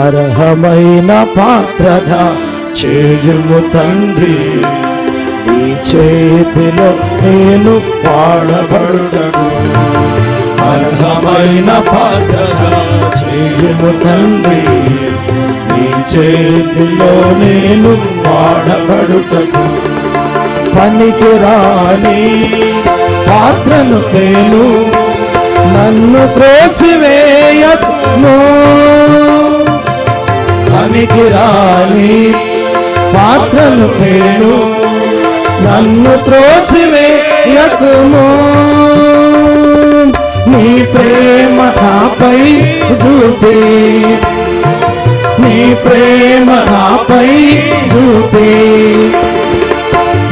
అర్హమైన పాత్రగా చేయుము తండ్రి. నీ చేతిలో నేను పాడబడుటకు అర్హమైన పాత్ర చేయుము తండ్రి. నీ చేతిలో నేను పాడబడుటకు పనికి రాని పాత్రను నేను నన్ను త్రోసివే. పనికి రాని పాత్రను నేను నన్ను త్రోసివేయకుము నీ ప్రేమ నాపై చూపి నీ ప్రేమ నాపై చూపి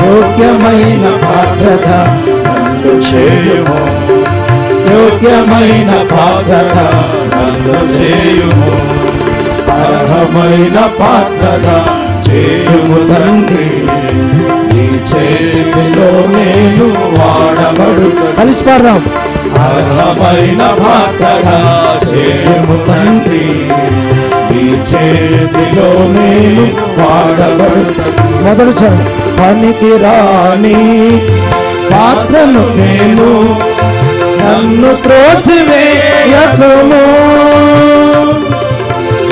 యోగ్యమైన పాత్రత నన్ను చేయుము. యోగ్యమైన పాత్రత నన్ను చేయుము. అర్హమైన పాత్రగా చేయుము తండ్రి. నీ చేతిలో నేను వాడబడు కలిసి పాడదాం. అర్హమైన పాత్రగా చేయుము తండ్రి. నీ చేతిలో నేను వాడబడు మొదలు చరణం పనికి రాని పాత్రను నేను నన్ను త్రోసివేయకుము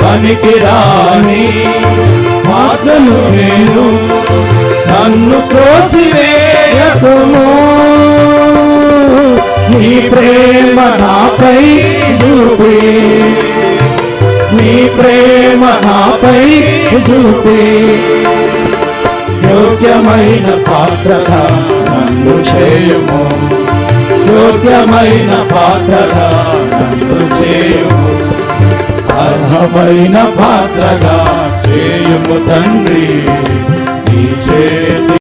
పనికి రాని పాత్రను నేను నన్ను త్రోసివేయకుము నీ ప్రేమ నాపై చూపే. నీ ప్రేమ నాపై చూపే. యోగ్యమైన పాత్రగా నన్ను చేయము. యోగ్యమైన పాత్రగా నన్ను చేయము. అర్హమైన పాత్రగా చేయము తండ్రి.